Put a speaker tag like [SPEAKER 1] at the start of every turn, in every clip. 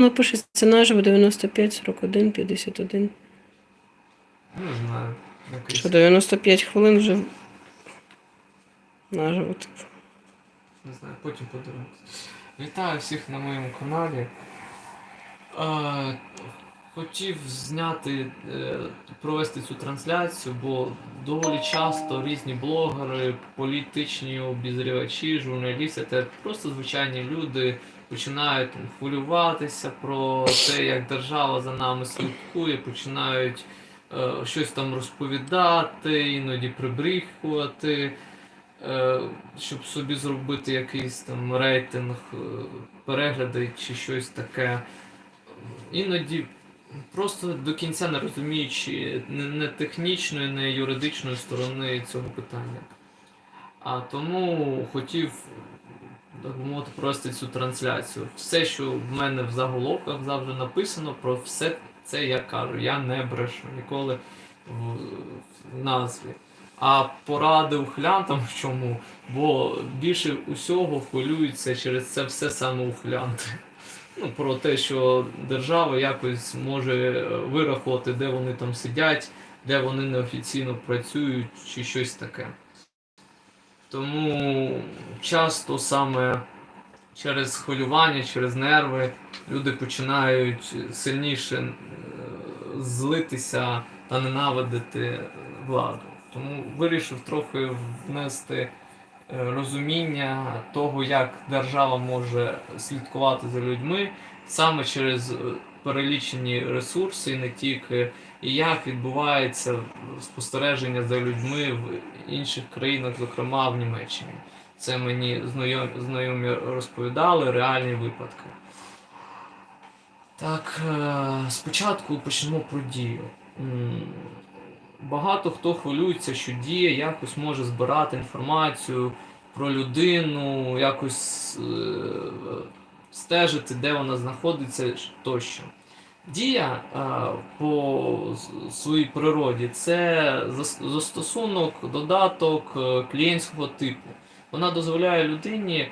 [SPEAKER 1] Воно пишеться наживо 95, 41, 51.
[SPEAKER 2] Не знаю. Якийсь.
[SPEAKER 1] Що 95 хвилин вже наживо. типу.
[SPEAKER 2] Не знаю, потім подивимось. Вітаю всіх на моєму каналі. Е, хотів зняти, е, провести цю трансляцію, бо доволі часто різні блогери, політичні обізрівачі, журналісти та просто звичайні люди починають хвилюватися про те, як держава за нами слідкує, починають е, щось там розповідати, іноді прибріхувати е, щоб собі зробити якийсь там рейтинг, е, перегляди чи щось таке. Іноді просто до кінця не розуміючи не, не технічної, не юридичної сторони цього питання. А тому хотів так мовити провести цю трансляцію. Все, що в мене в заголовках завжди написано, про все це я кажу. Я не брешу ніколи в, в назві. А поради ухилянтам в чому? Бо більше усього хвилюються через це все саме ухилянти. Ну, про те, що держава якось може е, вирахувати, де вони там сидять, де вони неофіційно працюють, чи щось таке. Тому часто саме через хвилювання, через нерви люди починають сильніше е, злитися та ненавидити владу. Тому вирішив трохи внести е, розуміння того, як держава може слідкувати за людьми саме через е, перелічені ресурси, не тільки, і як відбувається спостереження за людьми в інших країнах, зокрема в Німеччині. Це мені знайомі, розповідали реальні випадки. Так, е, спочатку почнемо про дію. Багато хто хвилюється, що дія якось може збирати інформацію про людину, якось е, стежити, де вона знаходиться тощо. Дія е, по своїй природі це застосунок, додаток е, клієнтського типу. Вона дозволяє людині е,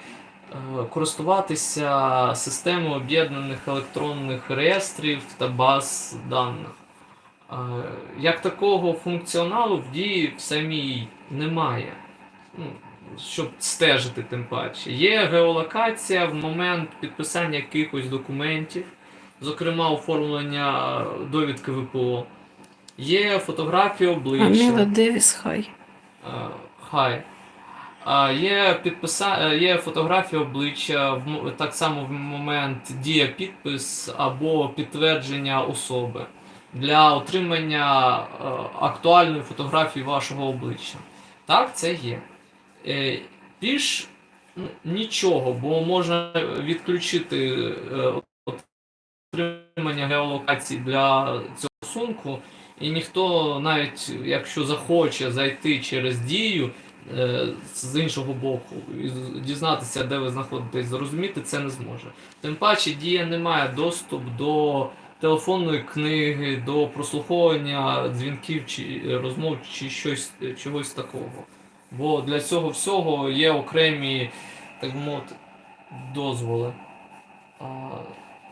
[SPEAKER 2] користуватися системою об'єднаних електронних реєстрів та баз даних. Як такого функціоналу в дії в самій немає. Ну, щоб стежити тим паче. Є геолокація в момент підписання якихось документів, зокрема оформлення довідки ВПО. Є фотографія обличчя.
[SPEAKER 1] Аміла Девіс Хай.
[SPEAKER 2] Е, Хай. Є, підписа... е, є фотографія обличчя, так само в момент дія підпис або підтвердження особи для отримання е, актуальної фотографії вашого обличчя. Так, це є. Більш нічого, бо можна відключити отримання геолокації для цього сумку, і ніхто, навіть якщо захоче зайти через дію е, з іншого боку і дізнатися, де ви знаходитесь, зрозуміти це не зможе. Тим паче дія не має доступ до телефонної книги, до прослуховування дзвінків чи розмов, чи щось чогось такого. Бо для цього всього є окремі, так мовити, дозволи.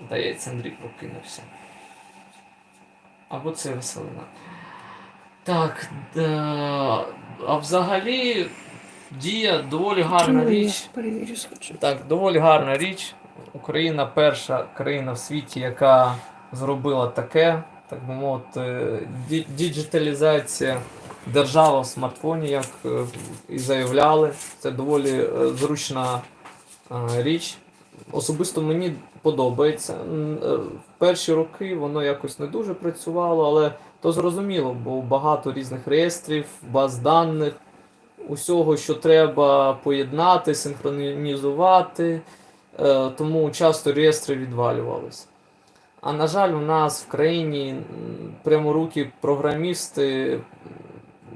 [SPEAKER 2] Здається, Андрій прокинувся. Або це веселина. Так. е, А взагалі дія доволі гарна
[SPEAKER 1] Чому
[SPEAKER 2] річ. Так, доволі гарна річ. Україна перша країна в світі, яка зробила таке, так би мовити, діджиталізація держава в смартфоні, як е, і заявляли. Це доволі е, зручна річ. Особисто мені подобається. Е, В перші роки воно якось не дуже працювало, але то зрозуміло, бо багато різних реєстрів, баз даних, усього, що треба поєднати, синхронізувати, е, тому часто реєстри відвалювалися. А на жаль, у нас в країні пряморукі програмісти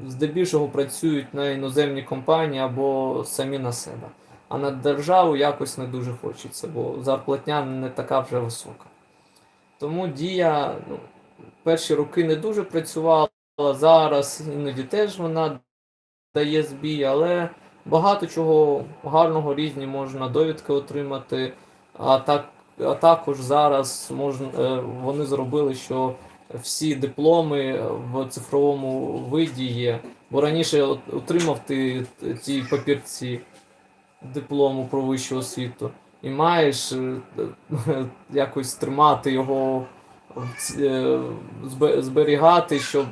[SPEAKER 2] здебільшого працюють на іноземні компанії або самі на себе. А на державу якось не дуже хочеться, бо зарплатня не така вже висока. Тому дія ну, перші роки не дуже працювала, зараз іноді теж вона дає збій, але багато чого гарного різні можна довідки отримати, а так а також зараз можна, е, вони зробили, що всі дипломи в цифровому виді є. Бо раніше отримав ти ті папірці диплому про вищу освіту і маєш е, якось тримати його, е, збе- зберігати, щоб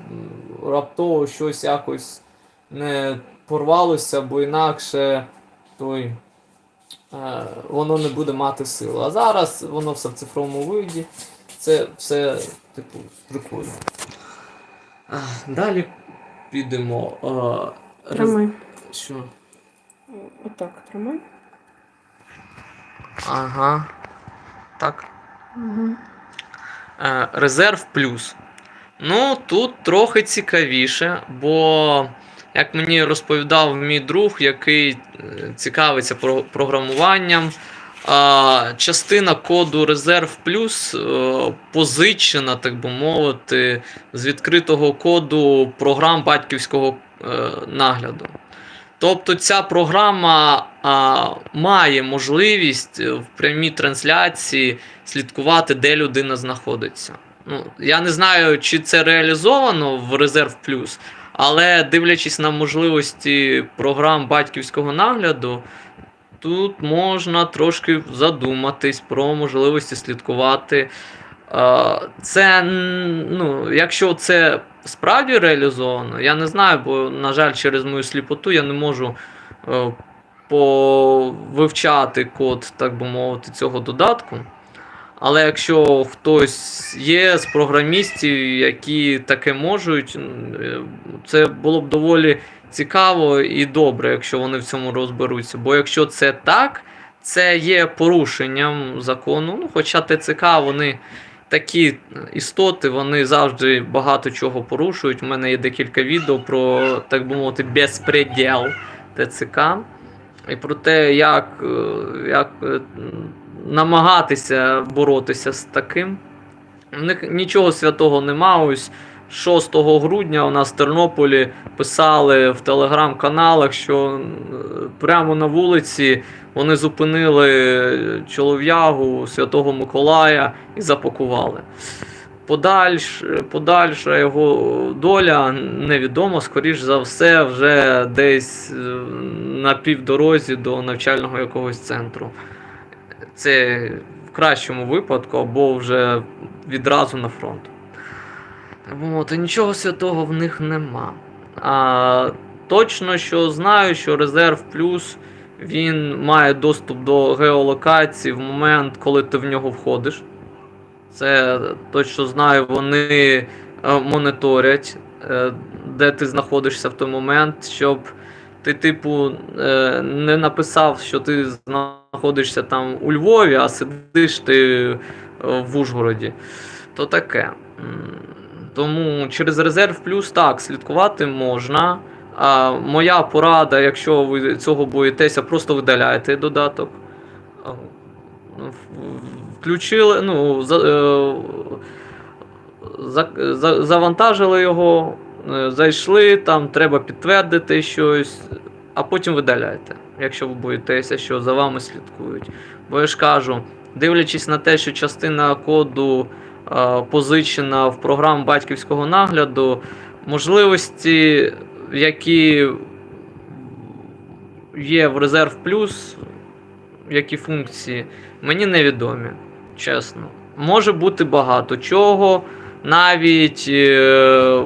[SPEAKER 2] раптово щось якось не порвалося, бо інакше той, е, воно не буде мати силу. А зараз воно все в цифровому виді. Це все, типу, прикольно. Далі підемо. е. Що?
[SPEAKER 1] Отак, тримай.
[SPEAKER 2] Ага. Так.
[SPEAKER 1] Угу.
[SPEAKER 2] Е, Резерв плюс. Ну, тут трохи цікавіше, бо, як мені розповідав мій друг, який е, цікавиться програмуванням, частина коду Резерв Плюс е, позичена, так би мовити, з відкритого коду програм батьківського е, нагляду. Тобто ця програма а, має можливість е, в прямій трансляції слідкувати, де людина знаходиться. Ну, я не знаю, чи це реалізовано в Резерв Плюс, але дивлячись на можливості програм батьківського нагляду, тут можна трошки задуматись про можливості слідкувати. Це, ну, якщо це справді реалізовано, я не знаю, бо, на жаль, через мою сліпоту я не можу е, повивчати код, так би мовити, цього додатку. Але якщо хтось є з програмістів, які таке можуть, е, це було б доволі цікаво і добре, якщо вони в цьому розберуться. Бо якщо це так, це є порушенням закону. Ну, хоча ТЦК вони такі істоти, вони завжди багато чого порушують. У мене є декілька відео про, так би мовити, безпреділ ТЦК. І про те, як, е, як е, намагатися боротися з таким. У них нічого святого нема. Ось 6 грудня у нас в Тернополі писали в телеграм-каналах, що прямо на вулиці вони зупинили чолов'ягу Святого Миколая і запакували. Подальш, подальша його доля невідома, скоріш за все, вже десь на півдорозі до навчального якогось центру. Це в кращому випадку, або вже відразу на фронт. От, і нічого святого в них нема. А, точно, що знаю, що резерв плюс він має доступ до геолокації в момент, коли ти в нього входиш. Це точно знаю, вони е, моніторять, е, де ти знаходишся в той момент, щоб ти, типу, е, не написав, що ти знаходишся там у Львові, а сидиш ти в Ужгороді. То таке. Тому через резерв плюс так, слідкувати можна. А моя порада, якщо ви цього боїтеся, просто видаляйте додаток. Включили, ну, за, е, за, за, завантажили його, е, зайшли, там треба підтвердити щось, а потім видаляйте, якщо ви боїтеся, що за вами слідкують. Бо я ж кажу, дивлячись на те, що частина коду позичена в програму батьківського нагляду, можливості, які є в резерв плюс, які функції, мені невідомі, чесно. Може бути багато чого, навіть е,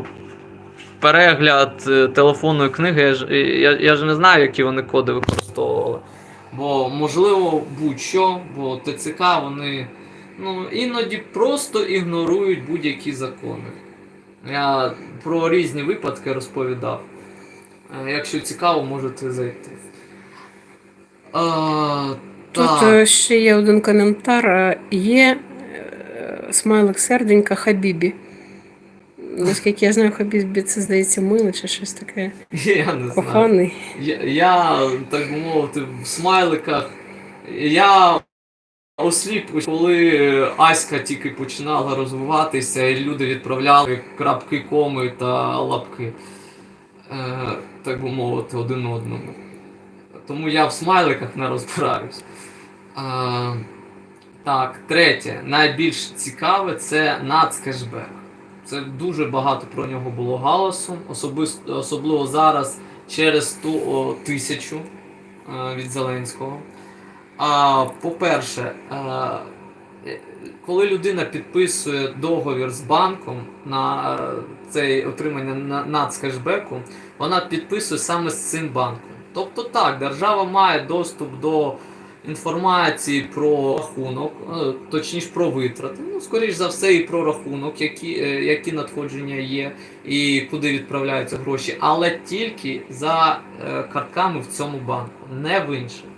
[SPEAKER 2] перегляд е, телефонної книги, я ж, я, я ж не знаю, які вони коди використовували. Бо, можливо, будь-що, бо ТЦК вони ну, іноді просто ігнорують будь-які закони. Я про різні випадки розповідав. Е, Якщо цікаво, можете зайти. А,
[SPEAKER 1] Тут
[SPEAKER 2] так.
[SPEAKER 1] е, ще є один коментар. Е, Є е, смайлик серденька Хабібі. Наскільки я знаю, Хабібі це здається мило чи щось таке.
[SPEAKER 2] Я не знаю. Я, я, так би мовити, в смайликах. Я осліп, коли Аська тільки починала розвиватися, і люди відправляли крапки, коми та лапки. Е, так би мовити, один одному. Тому я в смайликах не розбираюсь. Е, Так, третє, найбільш цікаве це нацкешбек. Це дуже багато про нього було галасу, особисто, особливо зараз через ту о, тисячу е, від Зеленського. А, по-перше, е, коли людина підписує договір з банком на е, цей отримання нацкешбеку, вона підписує саме з цим банком. Тобто так, держава має доступ до інформації про рахунок, е, точніше про витрати. Ну, скоріш за все, і про рахунок, які, які надходження є, і куди відправляються гроші, але тільки за картками в цьому банку, не в інших.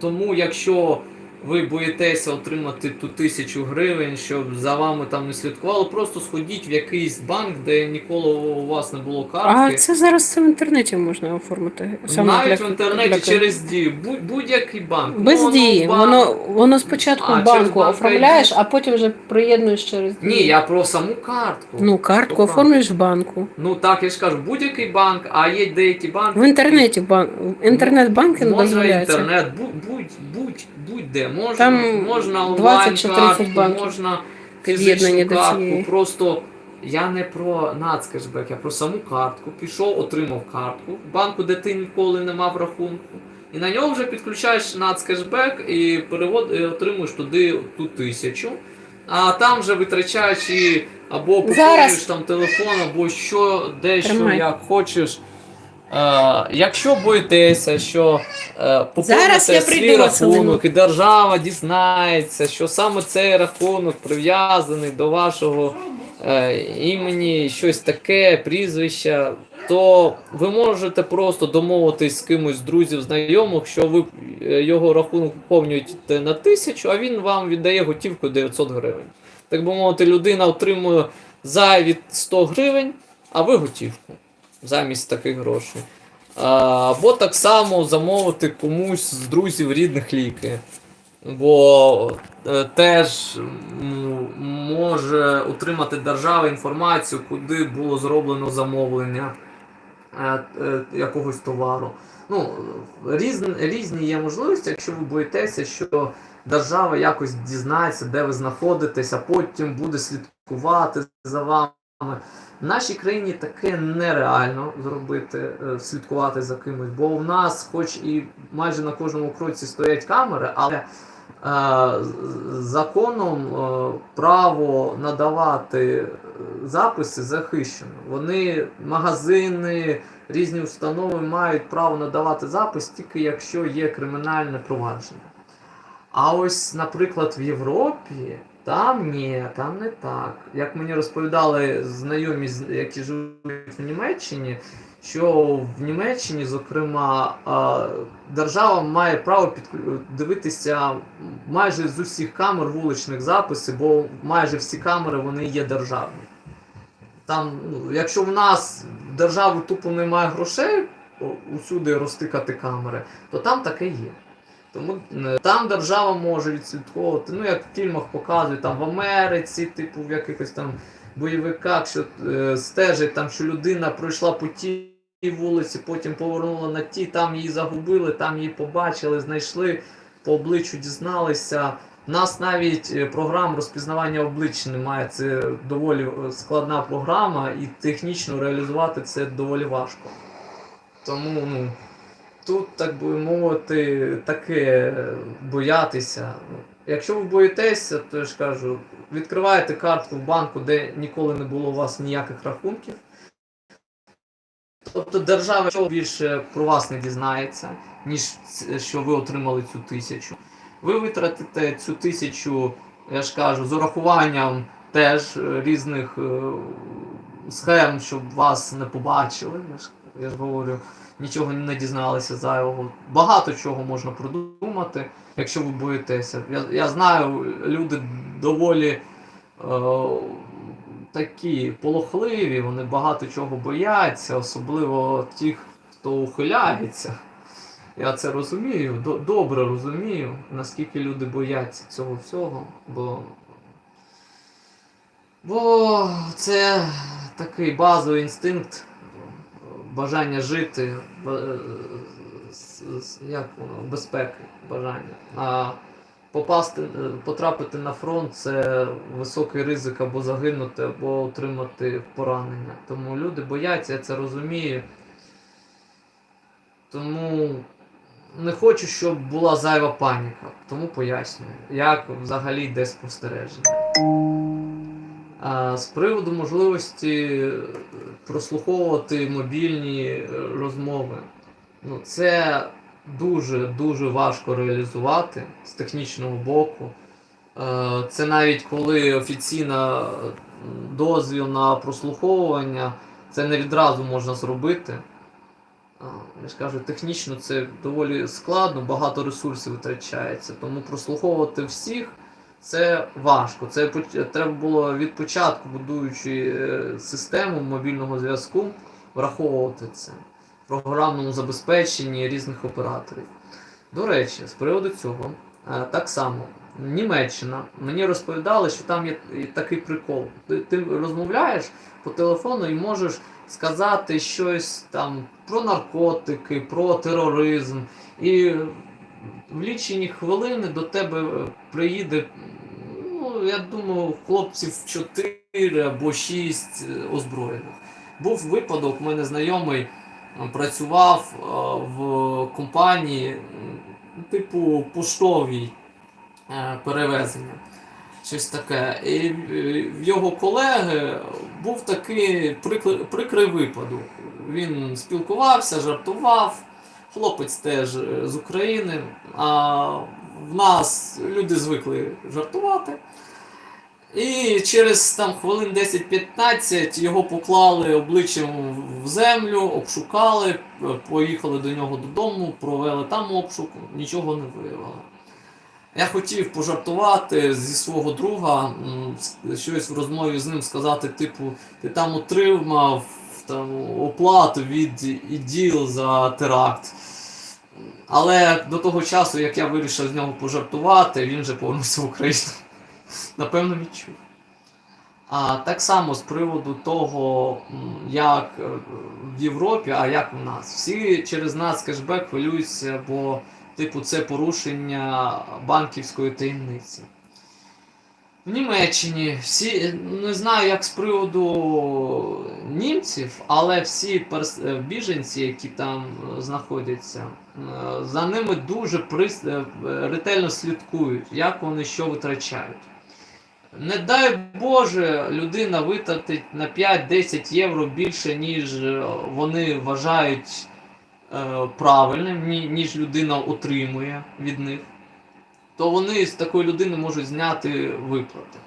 [SPEAKER 2] Тому, якщо ви боїтеся отримати ту тисячу гривень, щоб за вами там не слідкували, просто сходіть в якийсь банк, де ніколи у вас не було
[SPEAKER 1] А це зараз це в інтернеті можна оформити. Саме
[SPEAKER 2] Навіть
[SPEAKER 1] для-
[SPEAKER 2] в інтернеті
[SPEAKER 1] для-
[SPEAKER 2] через дію, будь- будь-який банк.
[SPEAKER 1] Без
[SPEAKER 2] Монобанк.
[SPEAKER 1] дії. Воно, воно спочатку в банку
[SPEAKER 2] банк
[SPEAKER 1] оформляєш, а потім вже приєднуєш через
[SPEAKER 2] Ні, я про саму картку.
[SPEAKER 1] Ну, картку
[SPEAKER 2] Тобто-
[SPEAKER 1] оформлюєш в банку.
[SPEAKER 2] Ну так, я ж кажу, будь-який банк, а є деякі банки.
[SPEAKER 1] В інтернеті банк. Інтернет-банкінг
[SPEAKER 2] Можна
[SPEAKER 1] дозволяється.
[SPEAKER 2] інтернет, будь, будь, будь, Можна,
[SPEAKER 1] Там
[SPEAKER 2] можна
[SPEAKER 1] 20 чи 30
[SPEAKER 2] онлайн-картку,
[SPEAKER 1] банків
[SPEAKER 2] можна фізичну
[SPEAKER 1] до
[SPEAKER 2] картку.
[SPEAKER 1] цієї.
[SPEAKER 2] Просто я не про нацкешбек, я про саму картку. Пішов, отримав картку в банку, де ти ніколи не мав рахунку. І на нього вже підключаєш нацкешбек і перевод, і отримуєш туди ту тисячу. А там вже витрачаєш і або поповнюєш
[SPEAKER 1] Зараз.
[SPEAKER 2] там телефон, або що, дещо
[SPEAKER 1] Тримай.
[SPEAKER 2] як хочеш. Е, якщо боїтеся, що е,
[SPEAKER 1] Зараз
[SPEAKER 2] поповните свій
[SPEAKER 1] прийду,
[SPEAKER 2] рахунок, і держава дізнається, що саме цей рахунок прив'язаний до вашого е, імені, щось таке, прізвища, то ви можете просто домовитись з кимось з друзів, знайомих, що ви е, його рахунок поповнюєте на тисячу, а він вам віддає готівку 900 гривень. Так би мовити, людина отримує зайві 100 гривень, а ви готівку замість таких грошей. Або так само замовити комусь з друзів рідних ліки. Бо е, теж може отримати держава інформацію, куди було зроблено замовлення е, е, якогось товару. Ну, різні, різні є можливості, якщо ви боїтеся, що держава якось дізнається, де ви знаходитесь, а потім буде слідкувати за вами. В нашій країні таке нереально зробити, е, слідкувати за кимось, бо в нас, хоч і майже на кожному кроці стоять камери, але е, законом е, право надавати е, записи захищено. Вони, магазини, різні установи мають право надавати запис тільки якщо є кримінальне провадження. А ось, наприклад, в Європі там ні, там не так. Як мені розповідали знайомі, які живуть в Німеччині, що в Німеччині, зокрема, держава має право дивитися майже з усіх камер вуличних записів, бо майже всі камери вони є державні. Там, ну, якщо в нас держави тупо немає грошей усюди розтикати камери, то там таке є. Тому е, там держава може відслідковувати, ну як в фільмах показують там в Америці, типу в якихось там бойовиках, що е, стежать там, що людина пройшла по тій вулиці, потім повернула на ті, там її загубили, там її побачили, знайшли, по обличчю дізналися. У нас навіть е, програм розпізнавання облич немає. Це доволі е, складна програма, і технічно реалізувати це доволі важко. Тому ну, тут, так би мовити, таке е, боятися. Якщо ви боїтеся, то я ж кажу, відкриваєте картку в банку, де ніколи не було у вас ніяких рахунків. Тобто держава що більше про вас не дізнається, ніж що ви отримали цю тисячу. Ви витратите цю тисячу, я ж кажу, з урахуванням теж е, різних е, схем, щоб вас не побачили. Я ж, я ж говорю, нічого не дізналися зайвого. Багато чого можна придумати, якщо ви боїтеся. Я, я знаю, люди доволі е, такі полохливі, вони багато чого бояться, особливо ті, хто ухиляється. Я це розумію, до- добре розумію, наскільки люди бояться цього всього, бо. Бо це такий базовий інстинкт бажання жити, е, як воно, безпеки, бажання. А попасти, е, потрапити на фронт це високий ризик або загинути, або отримати поранення. Тому люди бояться, я це розумію. Тому не хочу, щоб була зайва паніка. Тому пояснюю, як взагалі йде спостереження. З приводу можливості прослуховувати мобільні е, розмови, ну це дуже дуже важко реалізувати з технічного боку. Е, Це навіть коли офіційна е, дозвіл на прослуховування, це не відразу можна зробити. Я ж кажу, технічно це доволі складно, багато ресурсів витрачається. Тому прослуховувати всіх це важко. Це треба було від початку, будуючи е, систему мобільного зв'язку, враховувати це в програмному забезпеченні різних операторів. До речі, з приводу цього, е, так само, Німеччина мені розповідали, що там є такий прикол. Ти, розмовляєш по телефону і можеш сказати щось там про наркотики, про тероризм. І в лічені хвилини до тебе е, приїде, ну, я думаю, хлопців 4 або 6 озброєних. Був випадок, у мене знайомий е, працював е, в компанії, типу поштовій е, перевезення. Щось таке. І е, в його колеги був такий прикри- прикрий випадок. Він спілкувався, жартував. Хлопець теж е, з України. А в нас люди звикли жартувати. І через там хвилин 10-15 його поклали обличчям в землю, обшукали, е, поїхали до нього додому, провели там обшук, нічого не виявили. Я хотів пожартувати зі свого друга, щось в розмові з ним сказати, типу, ти там отримав там, оплату від іділ за теракт. Але до того часу, як я вирішив з нього пожартувати, він вже повернувся в Україну. Напевно, відчув. А так само з приводу того, як е, в Європі, а як у нас. Всі через нас кешбек хвилюються, бо типу це порушення банківської таємниці. В Німеччині всі не знаю, як з приводу німців, але всі перс- е, біженці, які там е, знаходяться, е, за ними дуже прис- ретельно слідкують, як вони що витрачають. Не дай Боже, людина витратить на 5-10 євро більше, ніж вони вважають правильним, ніж людина отримує від них, то вони з такої людини можуть зняти виплати.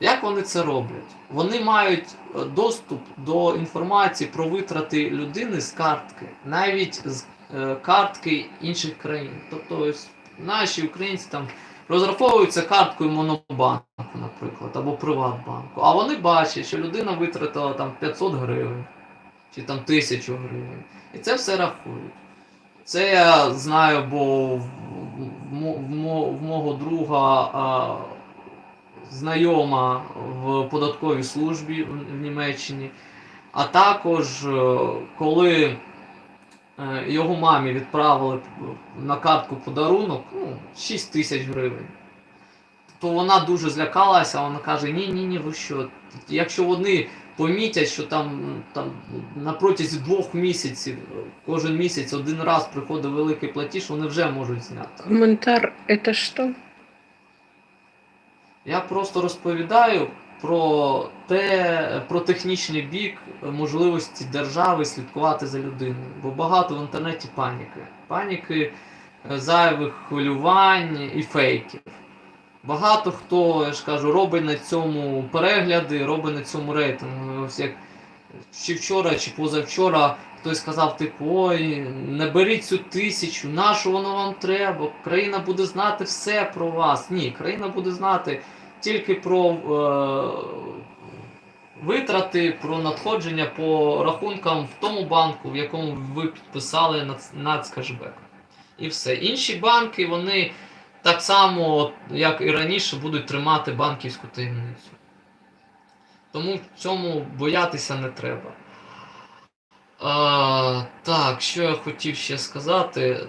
[SPEAKER 2] Як вони це роблять? Вони мають е, доступ до інформації про витрати людини з картки, навіть з е, картки інших країн. Тобто ось наші українці там розраховуються карткою Монобанку, наприклад, або Приватбанку. А вони бачать, що людина витратила там 500 гривень чи там 1000 гривень. І це все рахують. Це я знаю, бо в, мого друга знайома в податковій службі в, Німеччині. А також, е, коли е, його мамі відправили на картку подарунок, ну, 6 тисяч гривень. То вона дуже злякалася, вона каже: ні, ні, ні, ви що? Якщо вони помітять, що там, там на протязі двох місяців, кожен місяць один раз приходить великий платіж, вони вже можуть зняти.
[SPEAKER 1] Комментар это что?
[SPEAKER 2] Я просто розповідаю про те, про технічний бік можливості держави слідкувати за людиною. Бо багато в інтернеті паніки. Паніки, е, зайвих хвилювань і фейків. Багато хто, я ж кажу, робить на цьому перегляди, робить на цьому рейтинг. Як чи вчора, чи позавчора хтось сказав, типу, ой, не беріть цю тисячу, на що воно вам треба? Країна буде знати все про вас. Ні, країна буде знати тільки про е, витрати, про надходження по рахункам в тому банку, в якому ви підписали нац- нацкешбек. І все. Інші банки, вони так само, як і раніше, будуть тримати банківську таємницю. Тому цьому боятися не треба. А, так, що я хотів ще сказати.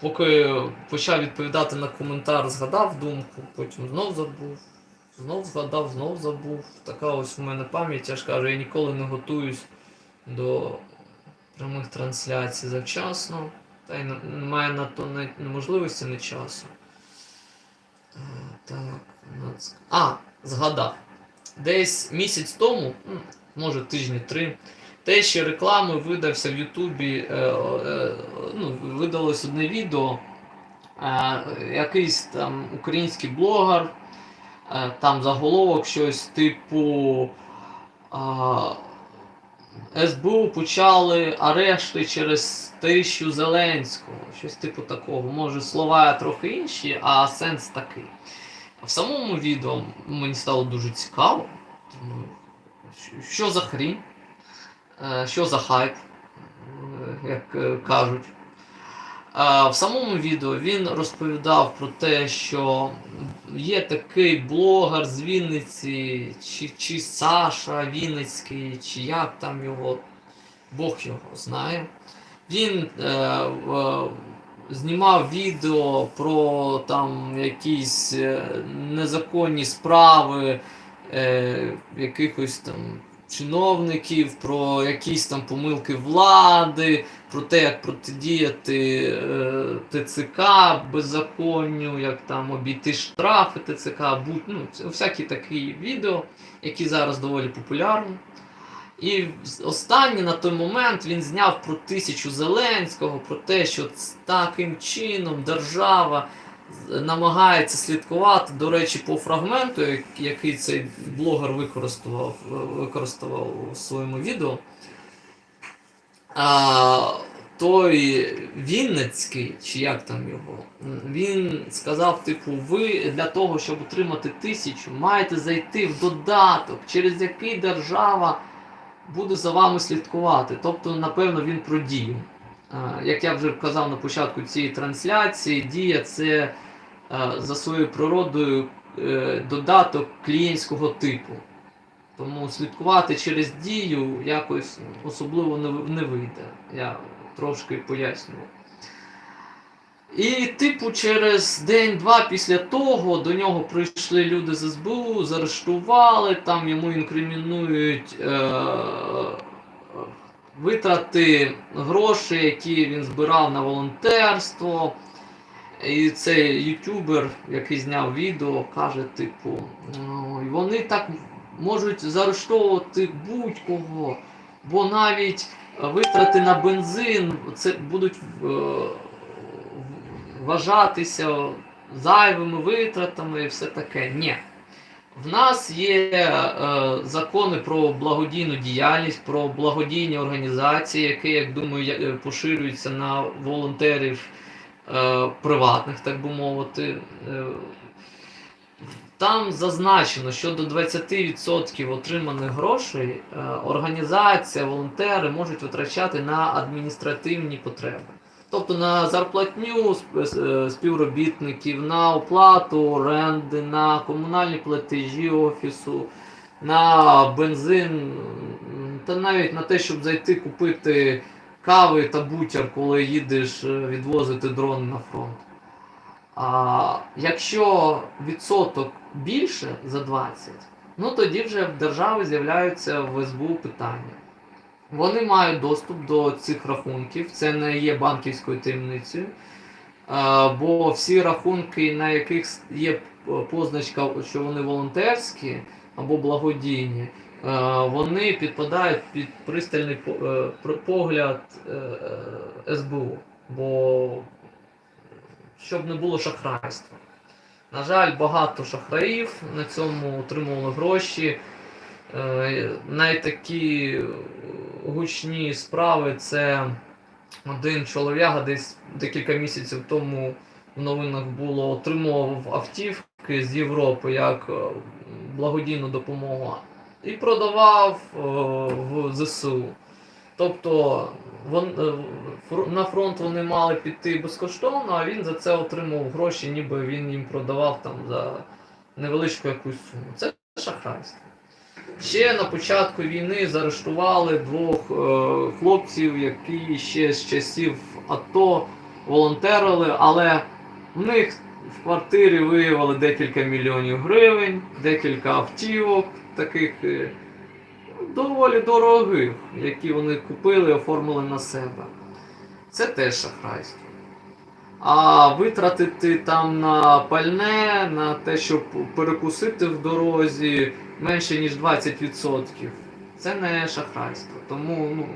[SPEAKER 2] поки почав відповідати на коментар, згадав думку, потім знов забув, знов згадав, знов забув. Така ось у мене пам'ять, я ж кажу, я ніколи не готуюсь до прямих трансляцій завчасно. Та й немає на то не можливості, не часу. Е, Так, а, згадав. Десь місяць тому, може тижні три, те, що реклами видався в Ютубі, е, е, ну, видалось одне відео. Е, якийсь там український блогер, е, там заголовок щось типу. А, СБУ почали арешти через тисячу Зеленського, щось типу такого. Може, слова трохи інші, а сенс такий. В самому відео мені стало дуже цікаво. Що- що за хрінь, Е, що за хайп, е, як е, кажуть. Е, В самому відео він розповідав про те, що є такий блогер з Вінниці, чи, чи Саша Вінницький, чи як там його, Бог його знає. Він е, в- знімав відео про там якісь е, незаконні справи е, якихось там чиновників, про якісь там помилки влади, про те, як протидіяти е, ТЦК беззаконню, як там обійти штрафи ТЦК, будь, ну, всякі такі відео, які зараз доволі популярні. І останнє на той момент він зняв про тисячу Зеленського, про те, що таким чином держава намагається слідкувати, до речі, по фрагменту, який цей блогер використовував, використовував у своєму відео. А, той Вінницький, чи як там його, він сказав: типу, ви для того, щоб отримати тисячу, маєте зайти в додаток, через який держава буде за вами слідкувати. Тобто, напевно, він про дію. Як я вже казав на початку цієї трансляції, дія це за своєю природою е, додаток клієнтського типу. Тому слідкувати через дію якось особливо не, вийде. Я трошки пояснював. І, типу, через день-два після того до нього прийшли люди з СБУ, заарештували, там йому інкримінують е- витрати грошей, які він збирав на волонтерство. І цей ютубер, який зняв відео, каже, типу, «Ой, вони так можуть заарештовувати будь-кого, бо навіть витрати на бензин це будуть е, вважатися зайвими витратами і все таке. Ні. В нас є е, закони про благодійну діяльність, про благодійні організації, які, як думаю, е, поширюються на волонтерів е, приватних, так би мовити. Е, там зазначено, що до 20% отриманих грошей е, організація, волонтери можуть витрачати на адміністративні потреби. Тобто на зарплатню е, співробітників, на оплату оренди, на комунальні платежі офісу, на бензин, та навіть на те, щоб зайти купити кави та бутер, коли їдеш е, відвозити дрон на фронт. А якщо відсоток більше за 20, ну тоді вже в держави з'являються в СБУ питання. Вони мають доступ до цих рахунків, це не є банківською таємницею. Бо всі рахунки, на яких є позначка, що вони волонтерські або благодійні, вони підпадають під пристальний е, погляд е, е, СБУ. Бо щоб не було шахрайства. На жаль, багато шахраїв на цьому отримували гроші. Навіть такі гучні справи це один чолов'яга десь декілька місяців тому в новинах було отримував автівки з Європи як е, благодійну допомогу і продавав е, в ЗСУ. Тобто вон, е, на фронт вони мали піти безкоштовно, а він за це отримав гроші, ніби він їм продавав там за невеличку якусь суму. Це шахрайство. Ще на початку війни заарештували двох е, хлопців, які ще з часів АТО волонтерили, але в них в квартирі виявили декілька мільйонів гривень, декілька автівок, таких е, доволі дорогих, які вони купили і оформили на себе. Це теж шахрайство. А витратити там на пальне, на те, щоб перекусити в дорозі менше ніж 20%, це не шахрайство. Тому, ну,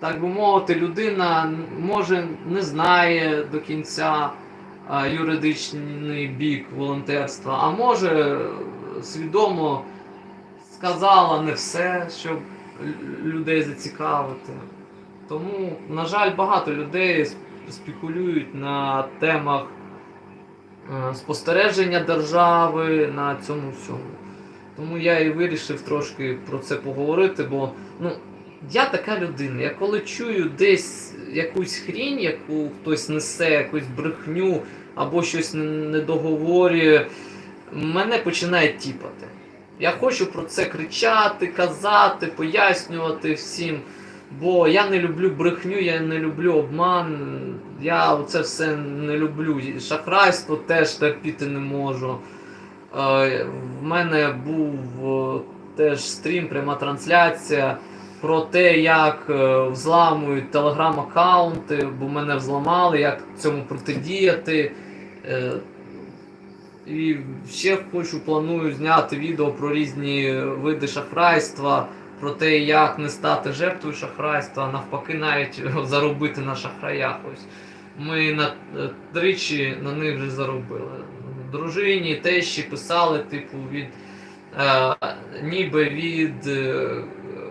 [SPEAKER 2] так би мовити, людина може не знає до кінця юридичний бік волонтерства, а може е, свідомо сказала не все, щоб людей зацікавити. Тому, на жаль, багато людей спекулюють на темах е, спостереження держави на цьому всьому. Тому я і вирішив трошки про це поговорити, бо ну, я така людина. Я коли чую десь якусь хрінь, яку хтось несе, якусь брехню або щось не- договорює, мене починає тіпати. Я хочу про це кричати, казати, пояснювати всім. Бо я не люблю брехню, я не люблю обман, я це все не люблю. Шахрайство теж терпіти не можу. Е, В мене був е, теж стрім, пряма трансляція про те, як е, взламують телеграм-аккаунти, бо мене взламали, як цьому протидіяти. І ще хочу, планую зняти відео про різні види шахрайства, про те, як не стати жертвою шахрайства, а навпаки, навіть заробити на шахраях. Ось ми на тричі на них вже заробили. Дружині, тещі писали, типу, від е, ніби від е,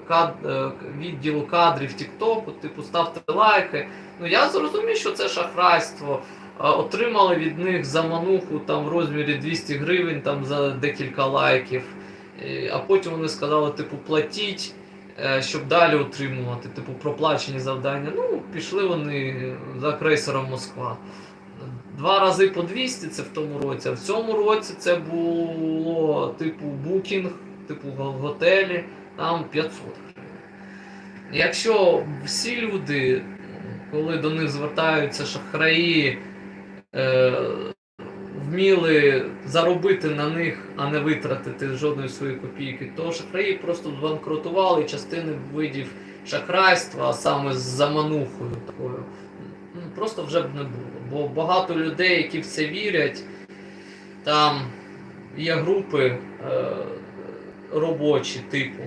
[SPEAKER 2] кад, е, відділу кадрів Тіктоку, типу, ставте лайки. Ну я зрозумів, що це шахрайство. Е, Отримали від них замануху там в розмірі 200 гривень там за декілька лайків. Е, А потім вони сказали, типу, платіть, е, щоб далі отримувати, типу, проплачені завдання. Ну, пішли вони за крейсером Москва. Два рази по 200 це в тому році, а в цьому році це було типу букінг, типу го- готелі, там 500 гривень. Якщо всі люди, коли до них звертаються шахраї, е, вміли заробити на них, а не витратити жодної своєї копійки, то шахраї просто банкрутували частини видів шахрайства, саме з заманухою такою, ну, просто вже б не було. Бо багато людей, які в це вірять, там є групи е, робочі, типу,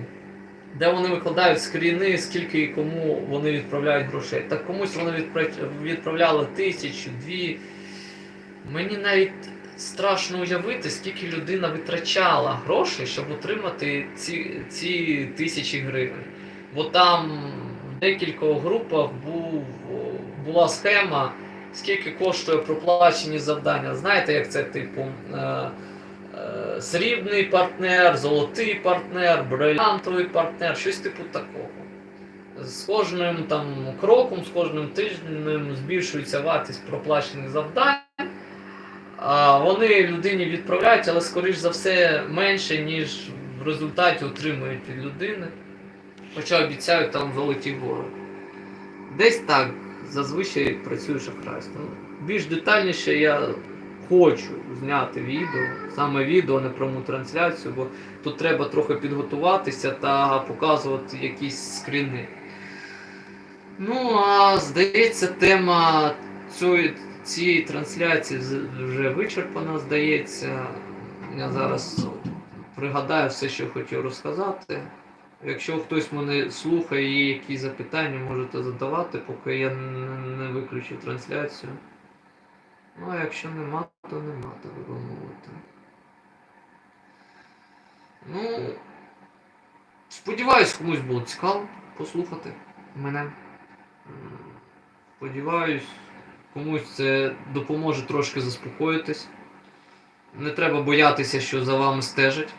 [SPEAKER 2] де вони викладають скріни, скільки і кому вони відправляють грошей. Так комусь вони відправляли тисячу, дві. Мені навіть страшно уявити, скільки людина витрачала грошей, щоб отримати ці, ці тисячі гривень. Бо там в декількох групах був, була схема, скільки коштує проплачені завдання. Знаєте, як це типу е, е, срібний партнер, золотий партнер, брилянтовий партнер, щось типу такого. З кожним там кроком, з кожним тижнем збільшується вартість проплачених завдань. А вони людині відправляють, але скоріш за все менше, ніж в результаті отримують від людини. Хоча обіцяють там золоті гори. Десь так зазвичай працює шахрайство. Ну, Більш детальніше я хочу зняти відео, саме відео, не пряму трансляцію, бо тут треба трохи підготуватися та показувати якісь скріни. Ну, а здається, тема цієї, цієї трансляції вже вичерпана, здається. Я зараз пригадаю все, що хотів розказати. Якщо хтось мене слухає і якісь запитання, можете задавати, поки я не, виключу трансляцію. Ну, а якщо нема, то нема, так би мовити. Ну, сподіваюсь, комусь було цікаво послухати мене. Сподіваюсь, комусь це допоможе трошки заспокоїтись. Не треба боятися, що за вами стежать.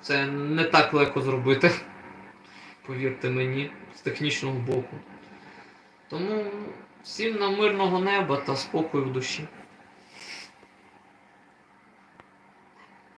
[SPEAKER 2] Це не так легко зробити. Повірте мені, з технічного боку. Тому всім нам мирного неба та спокою в душі.